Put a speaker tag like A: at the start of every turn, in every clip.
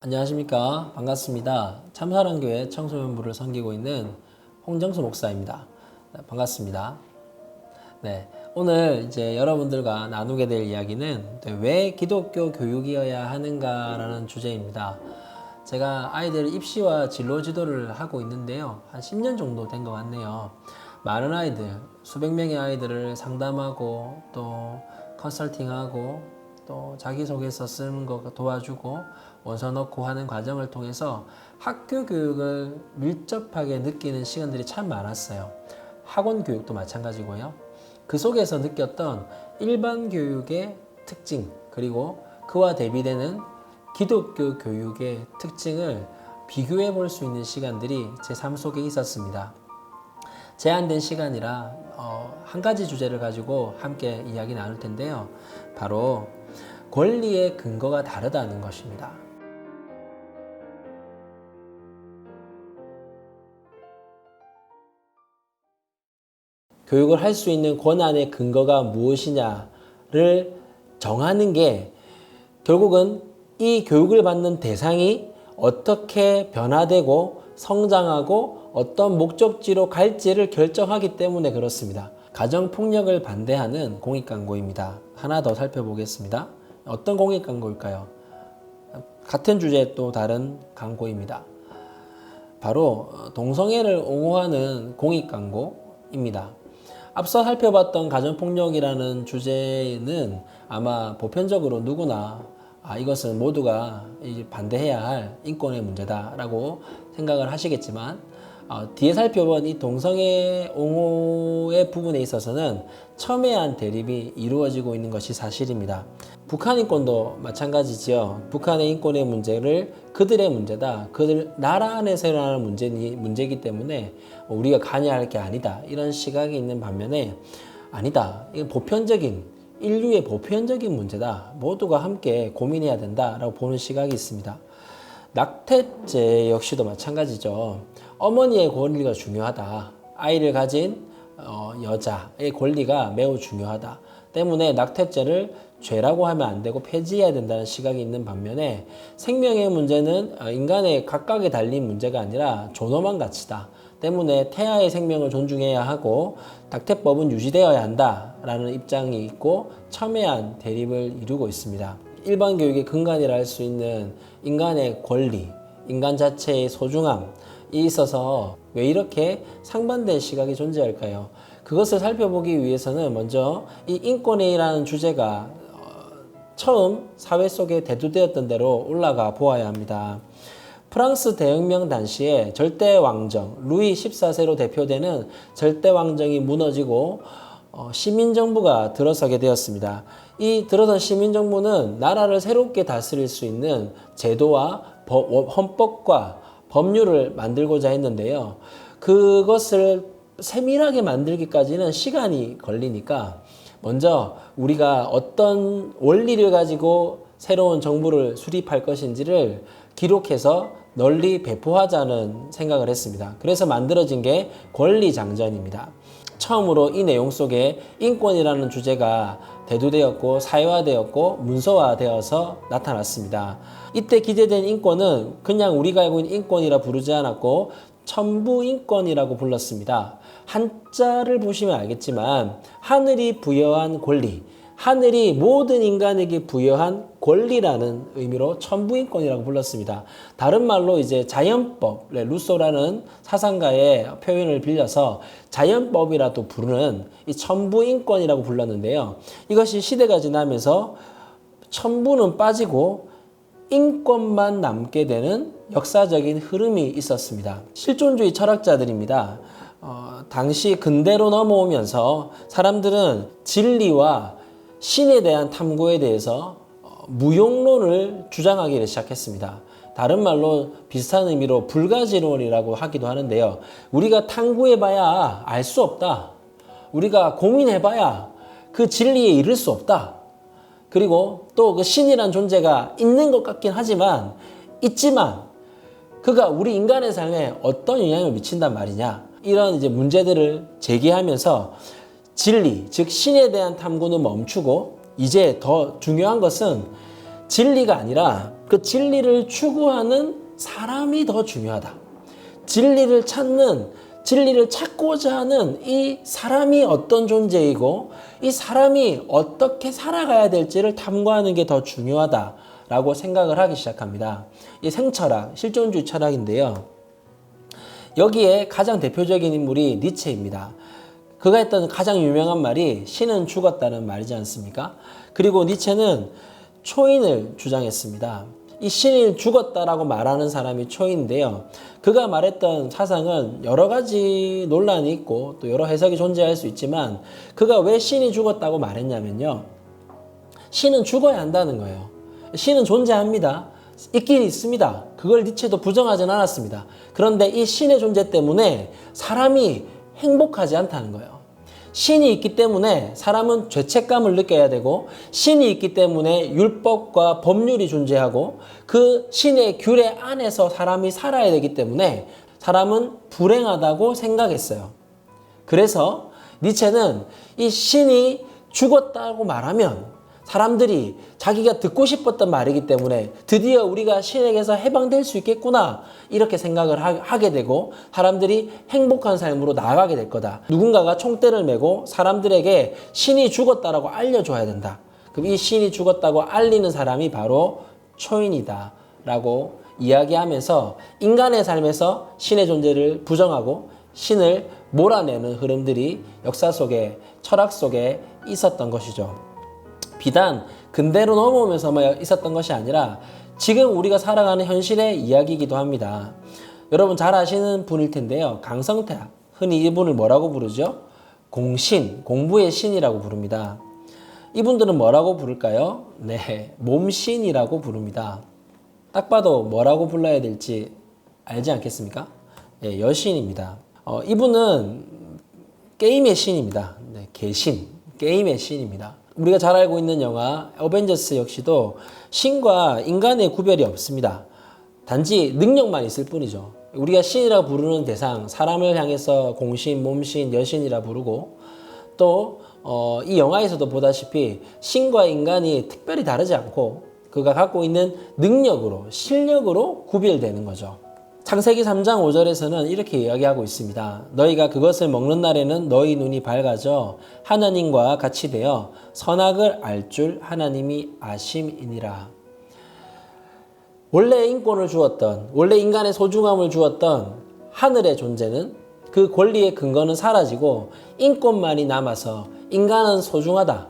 A: 안녕하십니까? 반갑습니다. 참사랑교회 청소년부를 섬기고 있는 홍정수 목사입니다. 네, 반갑습니다. 네 오늘 이제 여러분들과 나누게 될 이야기는 네, 왜 기독교 교육이어야 하는가라는 주제입니다. 제가 아이들 입시와 진로 지도를 하고 있는데요. 한 10년 정도 된 것 같네요. 많은 아이들 수백 명의 아이들을 상담하고 또 컨설팅하고 또 자기소개서 쓰는 거 도와주고 원서 넣고 하는 과정을 통해서 학교 교육을 밀접하게 느끼는 시간들이 참 많았어요. 학원 교육도 마찬가지고요. 그 속에서 느꼈던 일반 교육의 특징 그리고 그와 대비되는 기독교 교육의 특징을 비교해 볼 수 있는 시간들이 제 삶 속에 있었습니다. 제한된 시간이라 어, 한 가지 주제를 가지고 함께 이야기 나눌 텐데요. 바로 권리의 근거가 다르다는 것입니다. 교육을 할 수 있는 권한의 근거가 무엇이냐를 정하는 게 결국은 이 교육을 받는 대상이 어떻게 변화되고 성장하고 어떤 목적지로 갈지를 결정하기 때문에 그렇습니다. 가정폭력을 반대하는 공익광고입니다. 하나 더 살펴보겠습니다. 어떤 공익광고일까요? 같은 주제 또 다른 광고입니다. 바로 동성애를 옹호하는 공익광고입니다. 앞서 살펴봤던 가정폭력이라는 주제는 아마 보편적으로 누구나 아, 이것은 모두가 반대해야 할 인권의 문제다라고 생각을 하시겠지만 어, 뒤에 살펴본 이 동성애 옹호의 부분에 있어서는 첨예한 대립이 이루어지고 있는 것이 사실입니다. 북한 인권도 마찬가지지요. 북한의 인권의 문제를 그들의 문제다. 그들 나라 안에서 일어나는 문제니 문제이기 때문에 우리가 관여할 게 아니다. 이런 시각이 있는 반면에 아니다. 이건 보편적인 인류의 보편적인 문제다. 모두가 함께 고민해야 된다라고 보는 시각이 있습니다. 낙태죄 역시도 마찬가지죠. 어머니의 권리가 중요하다. 아이를 가진 어, 여자의 권리가 매우 중요하다. 때문에 낙태죄를 죄라고 하면 안 되고 폐지해야 된다는 시각이 있는 반면에 생명의 문제는 어, 인간의 각각에 달린 문제가 아니라 존엄한 가치다. 때문에 태아의 생명을 존중해야 하고 낙태법은 유지되어야 한다라는 입장이 있고 첨예한 대립을 이루고 있습니다. 일반 교육의 근간이라 할 수 있는 인간의 권리, 인간 자체의 소중함, 이 있어서 왜 이렇게 상반된 시각이 존재할까요? 그것을 살펴보기 위해서는 먼저 이 인권이라는 주제가 어, 처음 사회 속에 대두되었던 대로 올라가 보아야 합니다. 프랑스 대혁명 당시에 절대 왕정 루이 14세로 대표되는 절대 왕정이 무너지고 어, 시민 정부가 들어서게 되었습니다. 이 들어선 시민 정부는 나라를 새롭게 다스릴 수 있는 제도와 법, 헌법과 법률을 만들고자 했는데요. 그것을 세밀하게 만들기까지는 시간이 걸리니까 먼저 우리가 어떤 원리를 가지고 새로운 정부를 수립할 것인지를 기록해서 널리 배포하자는 생각을 했습니다. 그래서 만들어진 게 권리장전입니다. 처음으로 이 내용 속에 인권이라는 주제가 대두되었고 사회화되었고 문서화되어서 나타났습니다. 이때 기재된 인권은 그냥 우리가 알고 있는 인권이라 부르지 않았고 천부 인권이라고 불렀습니다. 한자를 보시면 알겠지만 하늘이 부여한 권리, 하늘이 모든 인간에게 부여한 권리라는 의미로 천부인권이라고 불렀습니다. 다른 말로 이제 자연법, 네, 루소라는 사상가의 표현을 빌려서 자연법이라도 부르는 이 천부인권이라고 불렀는데요. 이것이 시대가 지나면서 천부는 빠지고 인권만 남게 되는 역사적인 흐름이 있었습니다. 실존주의 철학자들입니다. 어, 당시 근대로 넘어오면서 사람들은 진리와 신에 대한 탐구에 대해서 어, 무용론을 주장하기를 시작했습니다. 다른 말로 비슷한 의미로 불가지론이라고 하기도 하는데요. 우리가 탐구해봐야 알 수 없다. 우리가 고민해봐야 그 진리에 이를 수 없다. 그리고 또 그 신이란 존재가 있는 것 같긴 하지만 있지만 그가 우리 인간의 삶에 어떤 영향을 미친단 말이냐 이런 이제 문제들을 제기하면서 진리 즉 신에 대한 탐구는 멈추고 이제 더 중요한 것은 진리가 아니라 그 진리를 추구하는 사람이 더 중요하다. 진리를 찾는 진리를 찾고자 하는 이 사람이 어떤 존재이고 이 사람이 어떻게 살아가야 될지를 탐구하는 게 더 중요하다라고 생각을 하기 시작합니다. 이 생철학, 실존주의 철학인데요. 여기에 가장 대표적인 인물이 니체입니다. 그가 했던 가장 유명한 말이 신은 죽었다는 말이지 않습니까? 그리고 니체는 초인을 주장했습니다. 이 신이 죽었다라고 말하는 사람이 초인인데요. 그가 말했던 사상은 여러 가지 논란이 있고 또 여러 해석이 존재할 수 있지만 그가 왜 신이 죽었다고 말했냐면요. 신은 죽어야 한다는 거예요. 신은 존재합니다. 있긴 있습니다. 그걸 니체도 부정하진 않았습니다. 그런데 이 신의 존재 때문에 사람이 행복하지 않다는 거예요. 신이 있기 때문에 사람은 죄책감을 느껴야 되고 신이 있기 때문에 율법과 법률이 존재하고 그 신의 규례 안에서 사람이 살아야 되기 때문에 사람은 불행하다고 생각했어요. 그래서 니체는 이 신이 죽었다고 말하면 사람들이 자기가 듣고 싶었던 말이기 때문에 드디어 우리가 신에게서 해방될 수 있겠구나 이렇게 생각을 하, 게 되고 사람들이 행복한 삶으로 나아가게 될 거다. 누군가가 총대를 메고 사람들에게 신이 죽었다라고 알려줘야 된다. 그럼 이 신이 죽었다고 알리는 사람이 바로 초인이다 라고 이야기하면서 인간의 삶에서 신의 존재를 부정하고 신을 몰아내는 흐름들이 역사 속에 철학 속에 있었던 것이죠. 비단 근대로 넘어오면서만 있었던 것이 아니라 지금 우리가 살아가는 현실의 이야기이기도 합니다. 여러분 잘 아시는 분일 텐데요. 강성태 흔히 이분을 뭐라고 부르죠? 공신, 공부의 신이라고 부릅니다. 이분들은 뭐라고 부를까요? 네, 몸신이라고 부릅니다. 딱 봐도 뭐라고 불러야 될지 알지 않겠습니까? 네, 여신입니다. 어, 이분은 게임의 신입니다. 네, 개신, 게임의 신입니다. 우리가 잘 알고 있는 영화 어벤져스 역시도 신과 인간의 구별이 없습니다. 단지 능력만 있을 뿐이죠. 우리가 신이라 부르는 대상, 사람을 향해서 공신, 몸신, 여신이라 부르고 또, 어, 이 영화에서도 보다시피 신과 인간이 특별히 다르지 않고 그가 갖고 있는 능력으로, 실력으로 구별되는 거죠. 창세기 3장 5절에서는 이렇게 이야기하고 있습니다. 너희가 그것을 먹는 날에는 너희 눈이 밝아져 하나님과 같이 되어 선악을 알 줄 하나님이 아심이니라. 원래 인권을 주었던, 원래 인간의 소중함을 주었던 하늘의 존재는 그 권리의 근거는 사라지고 인권만이 남아서 인간은 소중하다.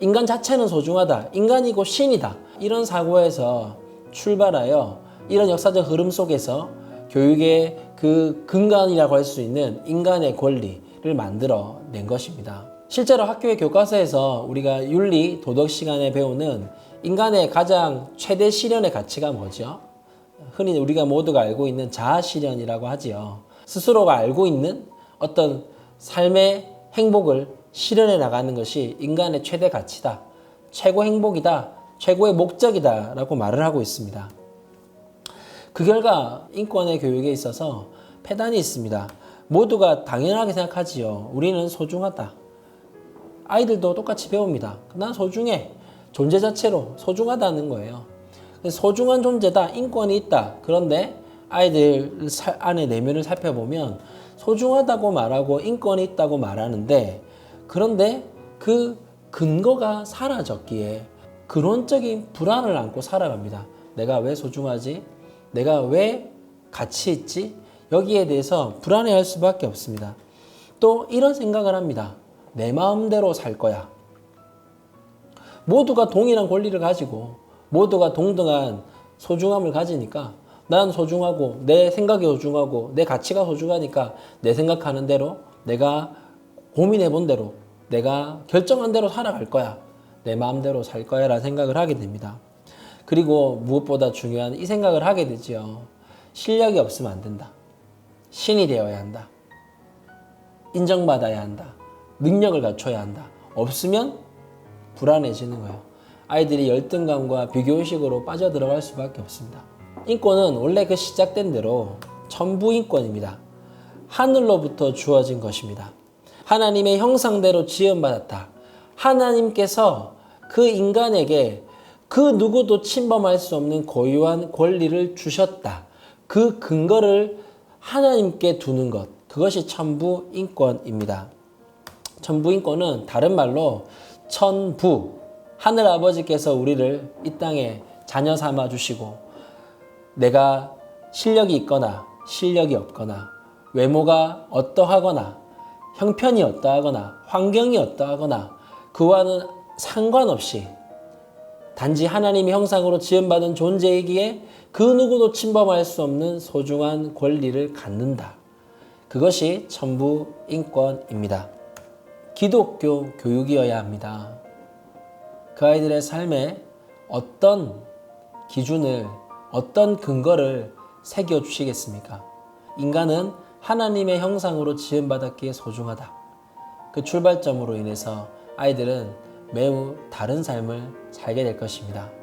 A: 인간 자체는 소중하다. 인간이고 신이다. 이런 사고에서 출발하여 이런 역사적 흐름 속에서 교육의 그 근간이라고 할 수 있는 인간의 권리를 만들어 낸 것입니다. 실제로 학교의 교과서에서 우리가 윤리, 도덕 시간에 배우는 인간의 가장 최대 실현의 가치가 뭐죠? 흔히 우리가 모두가 알고 있는 자아 실현이라고 하지요. 스스로가 알고 있는 어떤 삶의 행복을 실현해 나가는 것이 인간의 최대 가치다. 최고 행복이다. 최고의 목적이다 라고 말을 하고 있습니다. 그 결과 인권의 교육에 있어서 폐단이 있습니다. 모두가 당연하게 생각하지요. 우리는 소중하다. 아이들도 똑같이 배웁니다. 난 소중해. 존재 자체로 소중하다는 거예요. 소중한 존재다. 인권이 있다. 그런데 아이들 안에 내면을 살펴보면 소중하다고 말하고 인권이 있다고 말하는데 그런데 그 근거가 사라졌기에 근원적인 불안을 안고 살아갑니다. 내가 왜 소중하지? 내가 왜 가치 있지? 여기에 대해서 불안해할 수밖에 없습니다. 또 이런 생각을 합니다. 내 마음대로 살 거야. 모두가 동일한 권리를 가지고 모두가 동등한 소중함을 가지니까 난 소중하고 내 생각이 소중하고 내 가치가 소중하니까 내 생각하는 대로 내가 고민해 본 대로 내가 결정한 대로 살아갈 거야. 내 마음대로 살 거야 라는 생각을 하게 됩니다. 그리고 무엇보다 중요한 이 생각을 하게 되지요. 실력이 없으면 안 된다. 신이 되어야 한다. 인정받아야 한다. 능력을 갖춰야 한다. 없으면 불안해지는 거예요. 아이들이 열등감과 비교의식으로 빠져들어갈 수밖에 없습니다. 인권은 원래 그 시작된 대로 천부 인권입니다. 하늘로부터 주어진 것입니다. 하나님의 형상대로 지음받았다. 하나님께서 그 인간에게 그 누구도 침범할 수 없는 고유한 권리를 주셨다. 그 근거를 하나님께 두는 것. 그것이 천부 인권입니다. 천부 인권은 다른 말로 천부 하늘 아버지께서 우리를 이 땅에 자녀 삼아 주시고 내가 실력이 있거나 실력이 없거나 외모가 어떠하거나 형편이 어떠하거나 환경이 어떠하거나 그와는 상관없이 단지 하나님의 형상으로 지음받은 존재이기에 그 누구도 침범할 수 없는 소중한 권리를 갖는다. 그것이 천부 인권입니다. 기독교 교육이어야 합니다. 그 아이들의 삶에 어떤 기준을, 어떤 근거를 새겨주시겠습니까? 인간은 하나님의 형상으로 지음받았기에 소중하다. 그 출발점으로 인해서 아이들은 매우 다른 삶을 살게 될 것입니다.